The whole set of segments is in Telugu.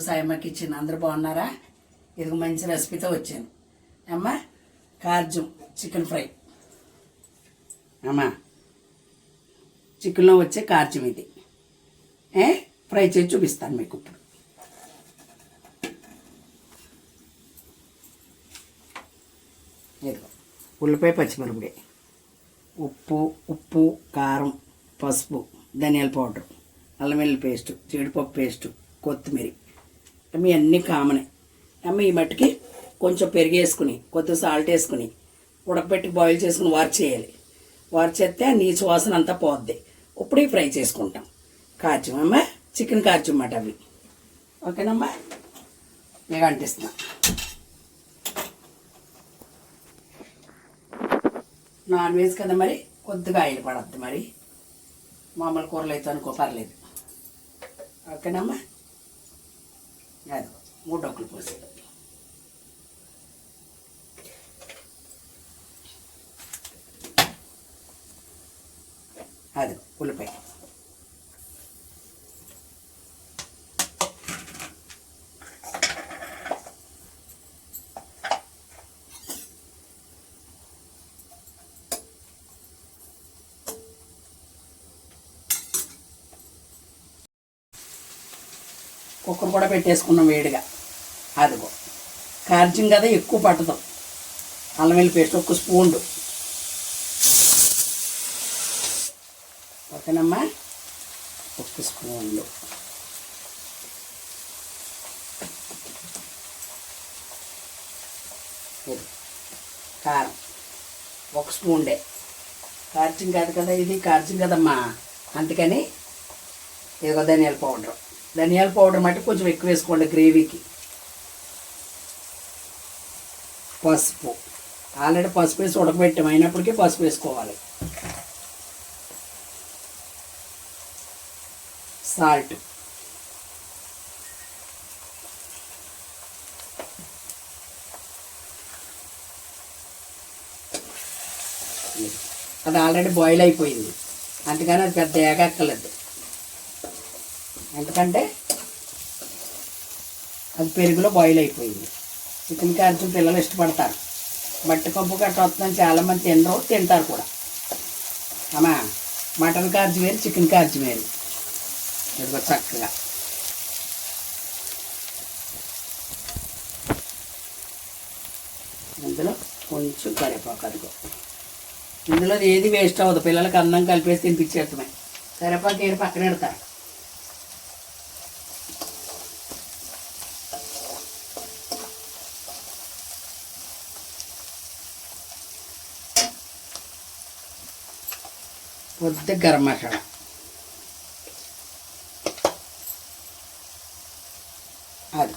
సాయమ్మ కిచెన్. అందరూ బాగున్నారా? ఇది మంచి రెసిపీతో వచ్చాను. అమ్మా కార్జం చికెన్ ఫ్రై. అమ్మా చికెన్లో వచ్చే కార్జం ఇది. ఏ? ఫ్రై చేసి చూపిస్తాను మీకు ఇప్పుడు. ఇదిగో ఉల్లిపాయ పచ్చిమిరపకాయ. ఉప్పు ఉప్పు కారం పసుపు ధనియాల పౌడర్ అల్లం వెల్లుల్లి పేస్టు జీడిపప్పు పేస్ట్ కొత్తిమీర. మీ అన్నీ కామనే. అమ్మ ఈ మట్టికి కొంచెం పెరిగి వేసుకుని కొద్దిగా సాల్ట్ వేసుకుని ఉడకబెట్టి బాయిల్ చేసుకుని వార్ చేయాలి. వార్ చేస్తే నీ సువాసన అంతా పోద్ది. ఇప్పుడు ఫ్రై చేసుకుంటాం. కాచం అమ్మ చికెన్ కాచం అన్నమాట అవి. ఓకేనమ్మా? మీకు అంటిస్తున్నా. నాన్ వెజ్ కదా మరి? కొద్దిగా ఆయిల్ పడద్దు మరి. మామూలు కూరలు అయితే అనుకో పర్లేదు. ఓకేనమ్మా? మూడు డొక్కులు పోసేది అది ఉల్లిపాయ. కుక్కర్ కూడా పెట్టేసుకున్నాం వేడిగా. అదిగో. కాల్చిన కదా ఎక్కువ పట్టదు. అల్లం వెల్లి పేస్ట్ ఒక స్పూన్. ఓకేనమ్మా ఒక స్పూన్లు కారం. ఒక స్పూన్డే కార్జం కాదు కదా ఇది కార్జం కదమ్మా. అందుకని ఇదిగో ధనియాల పౌడర్. ధనియాల పౌడర్ మట్టి కొంచెం ఎక్కువ వేసుకోండి గ్రేవీకి. పసుపు. ఆల్రెడీ పసుపు వేసి ఉడకబెట్టాం. అయినప్పటికీ పసుపు వేసుకోవాలి. సాల్ట్. అది ఆల్రెడీ బాయిల్ అయిపోయింది. అందుకని అది పెద్ద ఏగక్కర్లేదు. ఎందుకంటే అది పెరుగులో బాయిల్ అయిపోయింది. చికెన్ కాల్చిన పిల్లలు ఇష్టపడతారు. మట్టి కంపు గట్ట వస్తుందని చాలామంది తినరు తింటారు కూడా. అమ్మా మటన్ కార్జు వేరు చికెన్ కార్జు వేరు. ఇదిగో చక్కగా. ఇందులో కొంచెం కరివేపాకు అదిగో. ఇందులో ఏది వేస్ట్ అవ్వదు. పిల్లలకి అన్నం కలిపేసి తినిపించేస్తామే కరివేపాకు ఏడు పక్కన పెడతారు. కొద్ది గరం మసాలా. అది.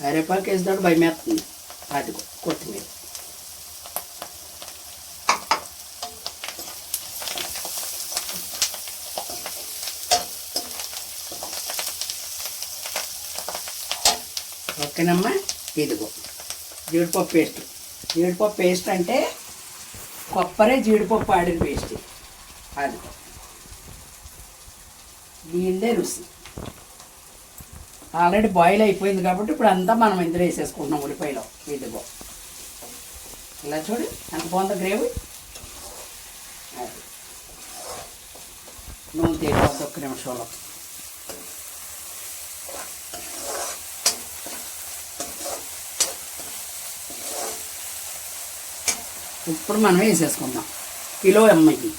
కరివేపాకు వేసినప్పుడు భయం వేస్తుంది అది కొత్తిమీర. ఓకేనమ్మా? ఇదిగో. జీడిపప్పు పేస్ట్. జీడిపప్పు పేస్ట్ అంటే కొబ్బరి జీడిపప్పు ఆడిన పేస్ట్. అది దీనిదే రుచి. ఆల్రెడీ బాయిల్ అయిపోయింది కాబట్టి ఇప్పుడు అంతా మనం ఇందులో వేసేసుకుంటున్నాం ఉల్లిపాయలో. ఇదిగో. ఇలా చూడు ఎంత బాగుందో గ్రేవీ. అది. నూనె తీసుకోవద్దు ఒక్క నిమిషంలో ఇప్పుడు మనం వేసేసుకుందాం. కిలో ఎమ్మకి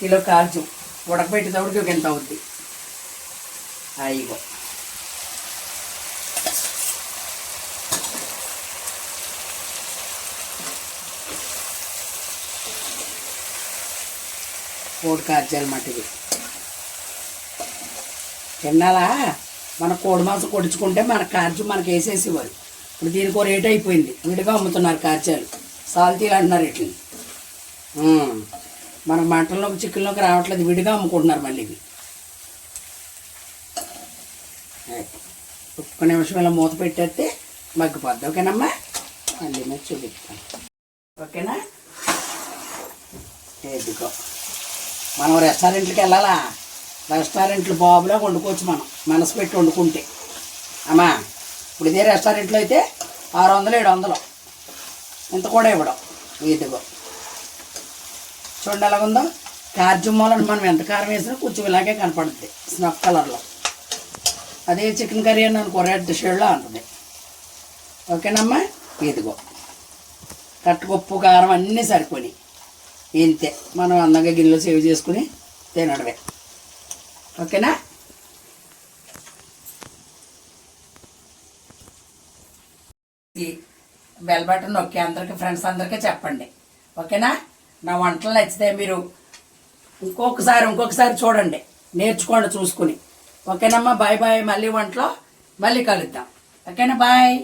కిలో కాజు. ఉడకబెట్టేటప్పటికి ఒక ఎంత అవుద్ది. అయిగో కోడి కార్చాలి మట్టిది తిన్నాలా? మన కోడి మాంసం కొడుచుకుంటే మన కార్జు మనకి వేసేసేవారు ఇప్పుడు దీనికి ఒక రేట్ అయిపోయింది. విడిగా అమ్ముతున్నారు కాజాలు. సాల్తీలు అంటున్నారు ఇట్లా. మన మటన్లోకి చికెన్లోకి రావట్లేదు. విడిగా అమ్ముకుంటున్నారు మళ్ళీ ఇవి. ఒక్క నిమిషం ఇలా మూత పెట్టేస్తే మగ్గిపోద్ది. ఓకేనమ్మా? మళ్ళీ మీద చూపిస్తాను. ఓకేనా? ఎదుకో మనం రెస్టారెంట్కి వెళ్ళాలా? రెస్టారెంట్లు బాబులా వండుకోవచ్చు మనం. మనసు పెట్టి వండుకుంటే. అమ్మా ఇప్పుడు ఇదే రెస్టారెంట్లో అయితే ఆరు వందలు ఏడు వందలు. ఇంత కూడా ఇవ్వడం ఇదిగో చూడండి ఎలాగుందో? కార్జుమ్మాలను మనం ఎంత కారం వేసినా కొంచెం ఇలాగే కనపడుద్ది స్నఫ్ కలర్లో. అదే చికెన్ కర్రీ అని అనుకో రెడ్ షేడ్లో ఉంటుంది ఓకేనమ్మా? ఇదిగో. కట్టుకొప్పు కారం అన్నీ సరిపోయి ఇంతే. మనం అందంగా గిన్నెలో సేవ్ చేసుకుని తినడమే. ఓకేనా? ఈ బెల్ బటన్ నొక్కి అందరికి ఫ్రెండ్స్ అందరికీ చెప్పండి. ఓకేనా? నా వంటలు నచ్చితే మీరు ఇంకొకసారి ఇంకొకసారి చూడండి. నేర్చుకోండి చూసుకుని. ఓకేనమ్మా బాయ్ బాయ్. మళ్ళీ వంటలో మళ్ళీ కలుద్దాం. ఓకేనా బాయ్?